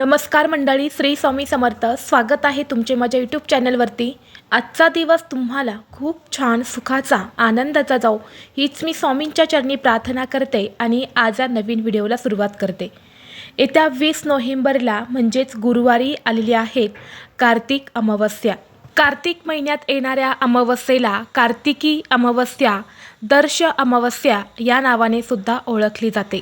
नमस्कार मंडळी श्री स्वामी समर्थ. स्वागत आहे तुमचे माझ्या यूट्यूब चॅनलवरती आजचा दिवस तुम्हाला खूप छान सुखाचा आनंदाचा जाऊ हीच मी स्वामींच्या चरणी प्रार्थना करते आणि आज या नवीन व्हिडिओला सुरुवात करते. येत्या वीस नोव्हेंबरला म्हणजेच गुरुवारी आलेली आहेत कार्तिक अमावस्या. कार्तिक महिन्यात येणाऱ्या अमावस्येला कार्तिकी अमावस्या दर्श अमावस्या या नावाने सुद्धा ओळखली जाते.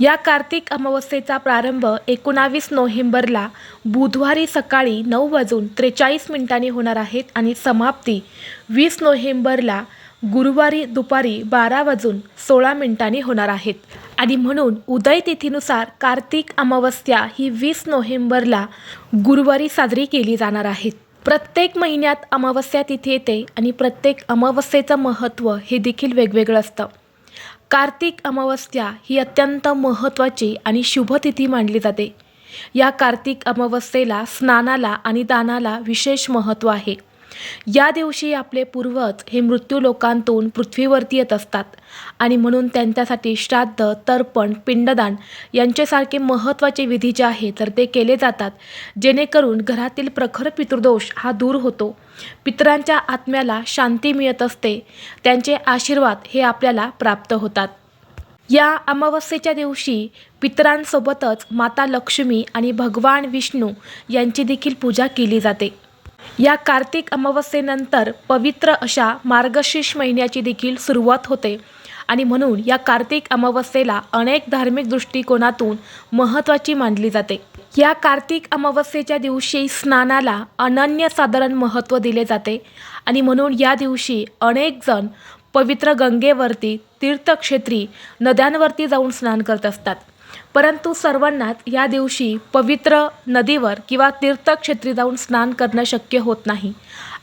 या कार्तिक अमावस्येचा प्रारंभ एकोणावीस नोव्हेंबरला बुधवारी सकाळी नऊ वाजून त्रेचाळीस मिनिटांनी होणार आहेत आणि समाप्ती वीस नोव्हेंबरला गुरुवारी दुपारी बारा वाजून सोळा मिनिटांनी होणार आहेत. आणि म्हणून उदय तिथीनुसार कार्तिक अमावस्या ही वीस नोव्हेंबरला गुरुवारी साजरी केली जाणार आहेत प्रत्येक महिन्यात अमावस्या तिथी येते आणि प्रत्येक अमावस्येचं महत्त्व हे देखील वेगवेगळं असतं. कार्तिक अमावस्या ही अत्यंत महत्त्वाची आणि शुभतिथी मानली जाते. या कार्तिक अमावस्येला स्नानाला आणि दानाला विशेष महत्त्व आहे. या दिवशी आपले पूर्वज हे मृत्यू लोकांतून पृथ्वीवरती येत असतात. आणि म्हणून त्यांच्यासाठी श्राद्ध तर्पण पिंडदान यांच्यासारखे महत्त्वाचे विधी जे आहे तर ते केले जातात. जेणेकरून घरातील प्रखर पितृदोष हा दूर होतो. पितरांच्या आत्म्याला शांती मिळत असते. त्यांचे आशीर्वाद हे आपल्याला प्राप्त होतात. या अमावस्येच्या दिवशी पितरांसोबतच माता लक्ष्मी आणि भगवान विष्णू यांची देखील पूजा केली जाते. या कार्तिक अमावस्येनंतर पवित्र अशा मार्गशीर्ष महिन्याची देखील सुरुवात होते. आणि म्हणून या कार्तिक अमावस्येला अनेक धार्मिक दृष्टिकोनातून महत्त्वाची मानली जाते. या कार्तिक अमावस्येच्या दिवशी स्नानाला अनन्यसाधारण महत्त्व दिले जाते. आणि म्हणून या दिवशी अनेक जण पवित्र गंगेवरती तीर्थक्षेत्री नद्यांवरती जाऊन स्नान करत असतात. परंतु सर्वांनाच या दिवशी पवित्र नदीवर किंवा तीर्थक्षेत्री जाऊन स्नान करणं शक्य होत नाही.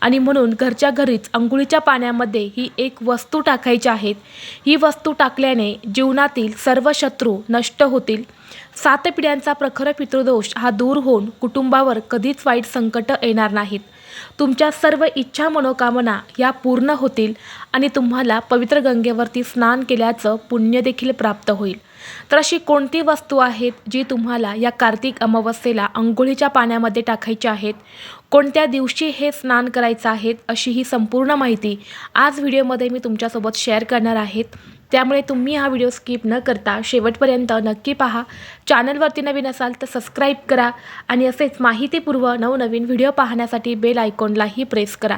आणि म्हणून घरच्या घरीच अंघोळीच्या पाण्यामध्ये ही एक वस्तू टाकायची आहेत. ही वस्तू टाकल्याने जीवनातील सर्व शत्रू नष्ट होतील. सात पिढ्यांचा प्रखर पितृदोष हा दूर होऊन कुटुंबावर कधीच वाईट संकट येणार नाहीत. तुमच्या सर्व इच्छा मनोकामना या पूर्ण होतील आणि तुम्हाला पवित्र गंगेवरती स्नान केल्याचं पुण्य देखील प्राप्त होईल. तर अशी कोणती वस्तू आहेत जी तुम्हाला या कार्तिक अमावस्येला अंघोळीच्या पाण्यामध्ये टाकायची आहेत? कोणत्या दिवशी हे स्नान करायचं आहेत अशी ही संपूर्ण माहिती आज व्हिडिओमध्ये मी तुमच्यासोबत शेअर करणार आहेत. त्यामुळे तुम्ही हा व्हिडिओ स्किप न करता शेवटपर्यंत नक्की पहा. चॅनलवरती नवीन असाल तर सबस्क्राईब करा आणि असेच माहितीपूर्व नवनवीन व्हिडिओ पाहण्यासाठी बेल आयकॉनलाही प्रेस करा.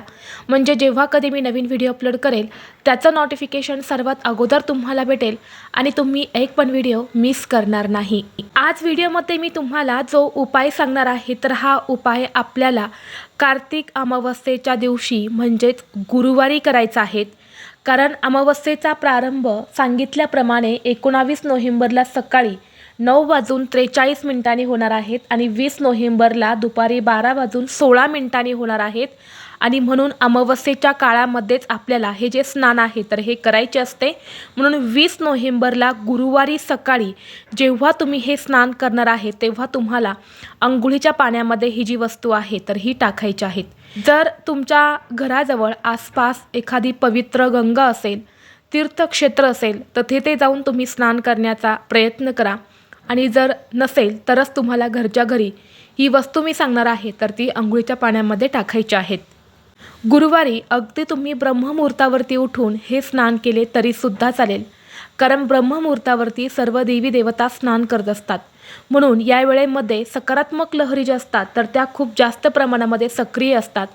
म्हणजे जेव्हा कधी मी नवीन व्हिडिओ अपलोड करेल त्याचं नोटिफिकेशन सर्वात अगोदर तुम्हाला भेटेल आणि तुम्ही एक पण व्हिडिओ मिस करणार नाही. आज व्हिडिओमध्ये मी तुम्हाला जो उपाय सांगणार आहे तर हा उपाय आपल्याला कार्तिक अमावस्येच्या दिवशी म्हणजेच गुरुवारी करायचा आहेत कारण अमावस्येचा प्रारंभ सांगितल्याप्रमाणे एकोणावीस नोव्हेंबरला सकाळी नऊ वाजून त्रेचाळीस मिनिटांनी होणार आहेत आणि वीस नोव्हेंबरला दुपारी बारा वाजून सोळा मिनिटांनी होणार आहेत. आणि म्हणून अमावस्येच्या काळामध्येच आपल्याला हे जे स्नान आहे तर हे करायचे असते. म्हणून वीस नोव्हेंबरला गुरुवारी सकाळी जेव्हा तुम्ही हे स्नान करणार आहे तेव्हा तुम्हाला अंघोळीच्या पाण्यामध्ये ही जी वस्तू आहे तर ही टाकायची आहेत. जर तुमच्या घराजवळ आसपास एखादी पवित्र गंगा असेल तीर्थक्षेत्र असेल तर तिथे जाऊन तुम्ही स्नान करण्याचा प्रयत्न करा. आणि जर नसेल तरच तुम्हाला घरच्या घरी ही वस्तू मी सांगणार आहे तर ती अंघोळीच्या पाण्यामध्ये टाकायची आहेत. गुरुवारी अगदी तुम्ही ब्रह्ममुहूर्तावरती उठून हे स्नान केले तरीसुद्धा चालेल. कारण ब्रह्ममुहूर्तावरती सर्व देवी देवता स्नान करत असतात. म्हणून या वेळेमध्ये सकारात्मक लहरी ज्या असतात तर त्या खूप जास्त प्रमाणामध्ये सक्रिय असतात.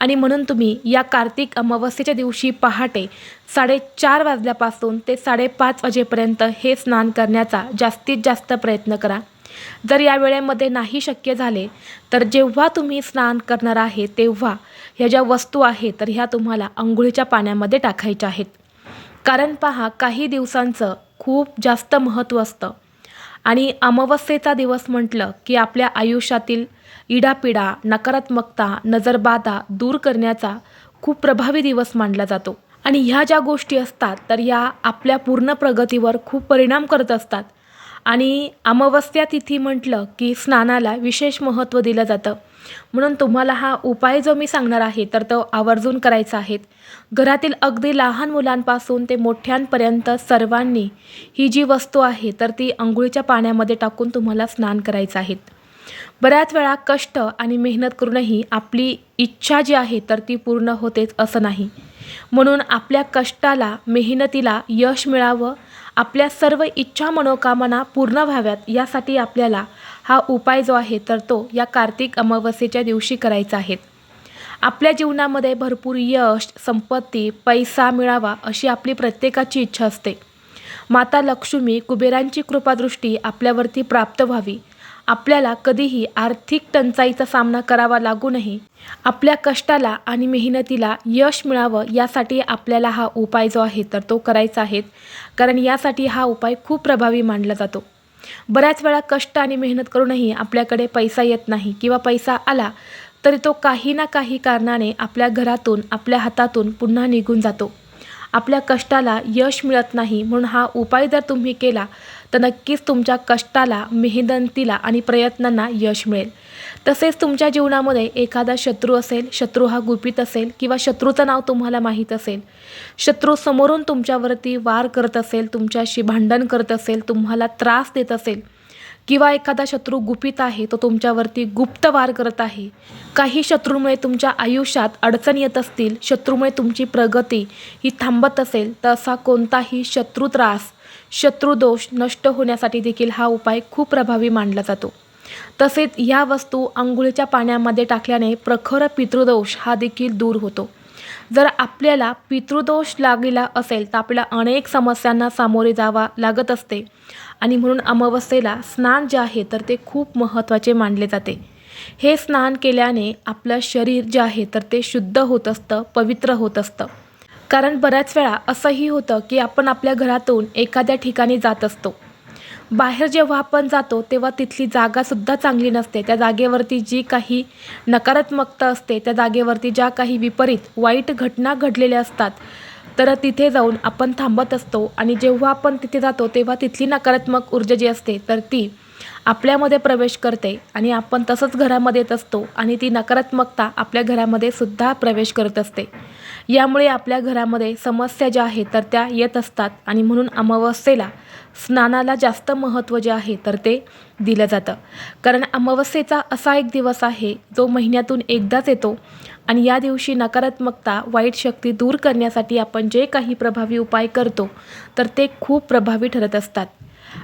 आणि म्हणून तुम्ही या कार्तिक अमावस्येच्या दिवशी पहाटे साडेचार वाजल्यापासून ते साडेपाच वाजेपर्यंत हे स्नान करण्याचा जास्तीत जास्त प्रयत्न करा. जर या वेळेमध्ये नाही शक्य झाले तर जेव्हा तुम्ही स्नान करणार आहे तेव्हा ह्या ज्या वस्तू आहेत तर ह्या तुम्हाला आंघोळीच्या पाण्यामध्ये टाकायच्या आहेत. कारण पहा काही दिवसांचं खूप जास्त महत्त्व असतं. आणि अमावस्येचा दिवस म्हटलं की आपल्या आयुष्यातील इडापिडा नकारात्मकता नजरबाधा दूर करण्याचा खूप प्रभावी दिवस मानला जातो. आणि ह्या ज्या गोष्टी असतात तर या आपल्या पूर्ण प्रगतीवर खूप परिणाम करत असतात. आणि अमावस्या तिथी म्हटलं की स्नानाला विशेष महत्त्व दिलं जातं. म्हणून तुम्हाला हा उपाय जो मी सांगणार आहे तर तो आवर्जून करायचा आहे. घरातील अगदी लहान मुलांपासून ते मोठ्यांपर्यंत सर्वांनी ही जी वस्तू आहे तर ती अंघोळीच्या पाण्यामध्ये टाकून तुम्हाला स्नान करायचं आहे. बऱ्याच वेळा कष्ट आणि मेहनत करूनही आपली इच्छा जी आहे तर ती पूर्ण होतेच असं नाही. म्हणून आपल्या कष्टाला मेहनतीला यश मिळावं आपल्या सर्व इच्छा मनोकामना पूर्ण व्हाव्यात यासाठी आपल्याला हा उपाय जो आहे तर तो या कार्तिक अमावस्येच्या दिवशी करायचा आहे. आपल्या जीवनामध्ये भरपूर यश संपत्ती पैसा मिळावा अशी आपली प्रत्येकाची इच्छा असते. माता लक्ष्मी कुबेरांची कृपादृष्टी आपल्यावरती प्राप्त व्हावी. आपल्याला कधीही आर्थिक टंचाईचा सामना करावा लागू नये. आपल्या कष्टाला आणि मेहनतीला यश मिळावं यासाठी आपल्याला हा उपाय जो आहे तर तो करायचा आहे. कारण यासाठी हा उपाय खूप प्रभावी मानला जातो. बऱ्याच वेळा कष्ट आणि मेहनत करूनही आपल्याकडे पैसा येत नाही किंवा पैसा आला तरी तो काही ना काही कारणाने आपल्या घरातून आपल्या हातातून पुन्हा निघून जातो. आपल्या कष्टाला यश मिळत नाही म्हणून हा उपाय जर तुम्ही केला तर नक्कीच तुमच्या कष्टाला मेहनतीला आणि प्रयत्नांना यश मिळेल. तसेच तुमच्या जीवनामध्ये एखादा शत्रू असेल शत्रू हा गुपित असेल किंवा शत्रूचं नाव तुम्हाला माहीत असेल. शत्रू समोरून तुमच्यावरती वार करत असेल तुमच्याशी भांडण करत असेल तुम्हाला त्रास देत असेल किंवा एखादा शत्रू गुपित आहे तो तुमच्यावरती गुप्त वार करत आहे. काही शत्रूमुळे तुमच्या आयुष्यात अडचण येत असतील शत्रूमुळे तुमची प्रगती ही थांबत असेल तर असा कोणताही शत्रू त्रास शत्रुदोष नष्ट होण्यासाठी देखील हा उपाय खूप प्रभावी मानला जातो. तसेच या वस्तू आंघोळीच्या पाण्यामध्ये टाकल्याने प्रखर पितृदोष हा देखील दूर होतो. जर आपल्याला पितृदोष लागलेला असेल तर आपल्याला अनेक समस्यांना सामोरे जावा लागत असते आणि म्हणून अमावस्येला स्नान जे आहे तर ते खूप महत्त्वाचे मानले जाते. हे स्नान केल्याने आपलं शरीर जे आहे तर ते शुद्ध होत असतं पवित्र होत असतं. कारण बऱ्याच वेळा असंही होतं की आपण आपल्या घरातून एखाद्या ठिकाणी जात असतो. बाहेर जेव्हा आपण जातो तेव्हा तिथली जागासुद्धा चांगली नसते. त्या जागेवरती जी काही नकारात्मकता असते त्या जागेवरती ज्या काही विपरीत वाईट घटना घडलेल्या असतात तर तिथे जाऊन आपण थांबत असतो. आणि जेव्हा आपण तिथे जातो तेव्हा तिथली नकारात्मक ऊर्जा जी असते तर ती आपल्यामध्ये प्रवेश करते आणि आपण तसंच घरामध्ये येत असतो आणि ती नकारात्मकता आपल्या घरामध्ये सुद्धा प्रवेश करत असते. यामुळे आपल्या घरामध्ये समस्या ज्या आहेत तर त्या येत असतात आणि म्हणून अमावस्येला स्नानाला जास्त महत्त्व जे आहे तर ते दिलं जातं. कारण अमावस्येचा असा एक दिवस आहे जो महिन्यातून एकदाच येतो आणि या दिवशी नकारात्मकता वाईट शक्ती दूर करण्यासाठी आपण जे काही प्रभावी उपाय करतो तर ते खूप प्रभावी ठरत असतात.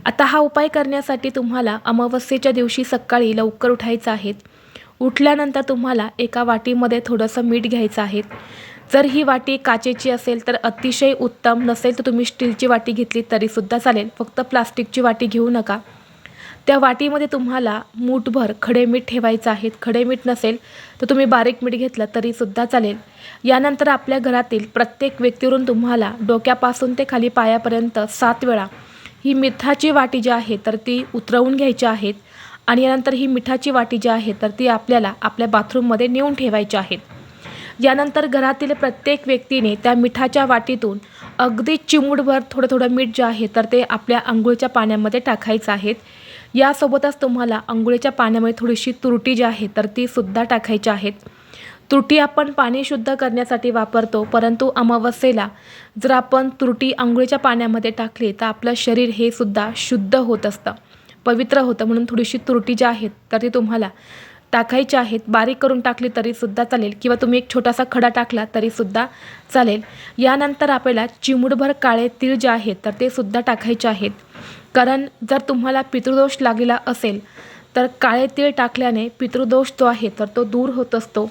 आता हा उपाय करण्यासाठी तुम्हाला अमावस्येच्या दिवशी सकाळी लवकर उठायचं आहे. उठल्यानंतर तुम्हाला एका वाटीमध्ये थोडंसं मीठ घ्यायचं आहे. जर ही वाटी काचेची असेल तर अतिशय उत्तम नसेल तर तुम्ही स्टीलची वाटी घेतली तरीसुद्धा चालेल. फक्त प्लास्टिकची वाटी घेऊ नका. त्या वाटीमध्ये तुम्हाला मूठभर खडे मीठ ठेवायचं आहे. खडे मीठ नसेल तर तुम्ही बारीक मीठ घेतलं तरीसुद्धा चालेल. यानंतर आपल्या घरातील प्रत्येक व्यक्तीवरून तुम्हाला डोक्यापासून ते खाली पायापर्यंत सात वेळा ही मिठाची वाटी जी आहे तर ती उतरवून घ्यायची आहेत. आणि यानंतर ही मिठाची वाटी जी आहे तर ती आपल्याला आपल्या बाथरूममध्ये नेऊन ठेवायची आहेत. यानंतर घरातील प्रत्येक व्यक्तीने त्या मिठाच्या वाटीतून अगदी चिमूटभर थोडं थोडं मीठ जे आहे तर ते आपल्या आंघोळीच्या पाण्यामध्ये टाकायचं आहेत. यासोबतच तुम्हाला आंघोळीच्या पाण्यामध्ये थोडीशी तुरटी जी आहे तर ती सुद्धा टाकायची आहेत. तुरटी आपण पाणी शुद्ध करण्यासाठी वापरतो परंतु अमावस्येला जर आपण तुरटी आंघोळीच्या पाण्यामध्ये टाकली तर आपलं शरीर हे सुद्धा शुद्ध होत असतं पवित्र होतं. म्हणून थोडीशी तुरटी ज्या आहेत तर ती तुम्हाला टाकायची आहेत. बारीक करून टाकली तरीसुद्धा चालेल किंवा तुम्ही एक छोटासा खडा टाकला तरीसुद्धा चालेल. यानंतर आपल्याला चिमुडभर काळे तीळ जे आहेत तर ते सुद्धा टाकायचे आहेत. कारण जर तुम्हाला पितृदोष लागलेला असेल तर काळे तीळ टाकल्याने पितृदोष जो आहे तर तो दूर होत असतो.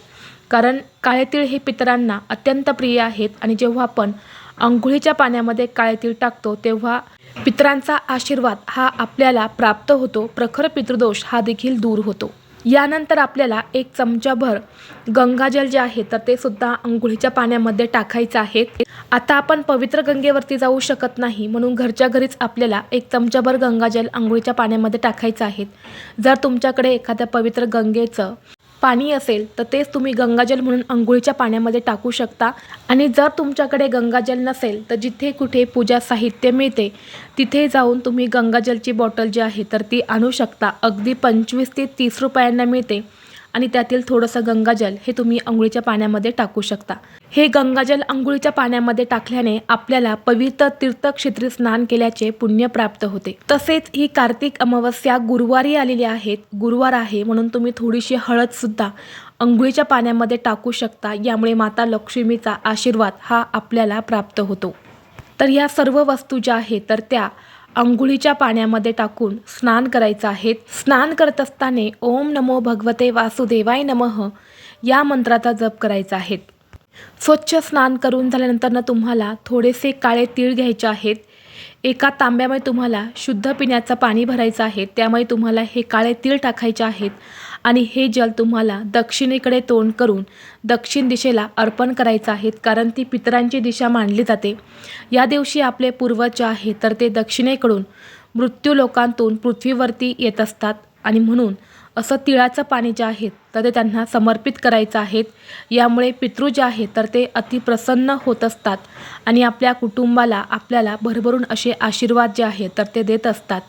कारण काळे तीळ हे पितरांना अत्यंत प्रिय आहेत आणि जेव्हा आपण अंघोळीच्या पाण्यामध्ये काळे तीळ टाकतो तेव्हा पितरांचा आशीर्वाद हा आपल्याला प्राप्त होतो. प्रखर पितृदोष हा देखील दूर होतो. यानंतर आपल्याला एक चमचाभर गंगाजल जे आहे तर ते सुद्धा अंघोळीच्या पाण्यामध्ये टाकायचं आहे आता आपण पवित्र गंगेवरती जाऊ शकत नाही म्हणून घरच्या घरीच आपल्याला एक चमचाभर गंगाजल अंघोळीच्या पाण्यामध्ये टाकायचं आहे जर तुमच्याकडे एखाद्या पवित्र गंगेचं पाणी असेल तर तेच तुम्ही गंगाजल म्हणून अंघोळीच्या पाण्यामध्ये टाकू शकता. आणि जर तुमच्याकडे गंगाजल नसेल तर जिथे कुठे पूजा साहित्य मिळते तिथे जाऊन तुम्ही गंगाजलची बॉटल जी आहे तर ती आणू शकता. अगदी पंचवीस ते तीस रुपयांना मिळते. आणि त्यातील थोडंसं गंगाजल हे तुम्ही अंघोळीच्या पाण्यामध्ये टाकू शकता. हे गंगाजल अंघोळीच्या पाण्यामध्ये टाकल्याने आपल्याला पवित्र तीर्थक्षेत्री स्नान केल्याचे पुण्य प्राप्त होते. तसेच ही कार्तिक अमावस्या गुरुवारी आलेली आहेत गुरुवार आहे म्हणून तुम्ही थोडीशी हळद सुद्धा अंघोळीच्या पाण्यामध्ये टाकू शकता. यामुळे माता लक्ष्मीचा आशीर्वाद हा आपल्याला प्राप्त होतो. तर ह्या सर्व वस्तू ज्या आहेत तर त्या अंघोळीच्या पाण्यामध्ये टाकून स्नान करायचं आहे. स्नान करत असताना ओम नमो भगवते वासुदेवाय नमः या मंत्राचा जप करायचा आहे. स्वच्छ स्नान करून झाल्यानंतरनं तुम्हाला थोडेसे काळे तीळ घ्यायचे आहेत. एका तांब्यामध्ये तुम्हाला शुद्ध पिण्याचं पाणी भरायचं आहे. त्यामुळे तुम्हाला हे काळे तीळ टाकायचे आहेत. आणि हे जल तुम्हाला दक्षिणेकडे तोंड करून दक्षिण दिशेला अर्पण करायचं आहे कारण ती पितरांची दिशा मानली जाते. या दिवशी आपले पूर्वज जे आहे तर ते दक्षिणेकडून मृत्यू लोकांतून पृथ्वीवरती येत असतात आणि म्हणून असं तिळाचं पाणी जे आहे तर ते त्यांना समर्पित करायचं आहेत यामुळे पितृ जे आहे तर ते अतिप्रसन्न होत असतात आणि आपल्या कुटुंबाला आपल्याला भरभरून असे आशीर्वाद जे आहे तर ते देत असतात.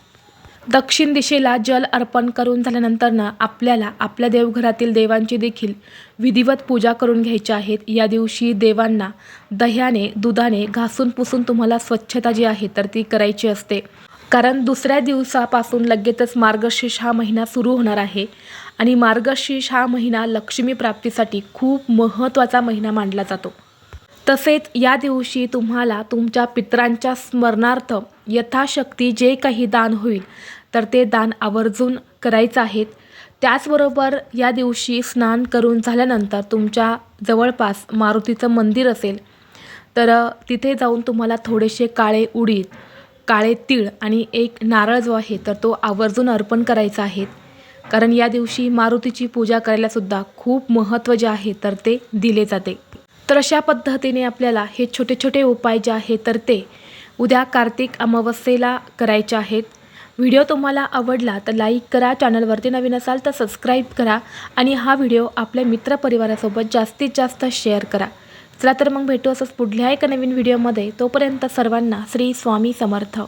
दक्षिण दिशेला जल अर्पण करून झाल्यानंतर ना आपल्याला आपल्या देवघरातील देवांची देखील विधिवत पूजा करून घ्यायची आहेत. या दिवशी देवांना दह्याने दुधाने घासून पुसून तुम्हाला स्वच्छता जी आहे तर ती करायची असते. कारण दुसऱ्या दिवसापासून लगेचच मार्गशीर्ष हा महिना सुरू होणार आहे आणि मार्गशीर्ष हा महिना लक्ष्मी प्राप्तीसाठी खूप महत्त्वाचा महिना मानला जातो. तसेच या दिवशी तुम्हाला तुमच्या पितरांच्या स्मरणार्थ यथाशक्ती जे काही दान होईल तर ते दान आवर्जून करायचं आहे. त्याचबरोबर या दिवशी स्नान करून झाल्यानंतर तुमच्या जवळपास मारुतीचं मंदिर असेल तर तिथे जाऊन तुम्हाला थोडेसे काळे उडीद काळे तीळ आणि एक नारळ जो आहे तर तो आवर्जून अर्पण करायचा आहे. कारण या दिवशी मारुतीची पूजा करायलासुद्धा खूप महत्त्व जे आहे तर ते दिले जाते. तर अशा पद्धतीने आपल्याला हे छोटे छोटे उपाय जे आहेत तर ते उद्या कार्तिक अमावस्येला करायचे आहेत. व्हिडिओ तुम्हाला आवडला तर लाईक करा चॅनलवरती नवीन असाल तर सबस्क्राईब करा आणि हा व्हिडिओ आपल्या मित्रपरिवारासोबत जास्तीत जास्त शेअर करा. चला तर मग भेटू असंच पुढल्या एका नवीन व्हिडिओमध्ये. तोपर्यंत सर्वांना श्री स्वामी समर्थ.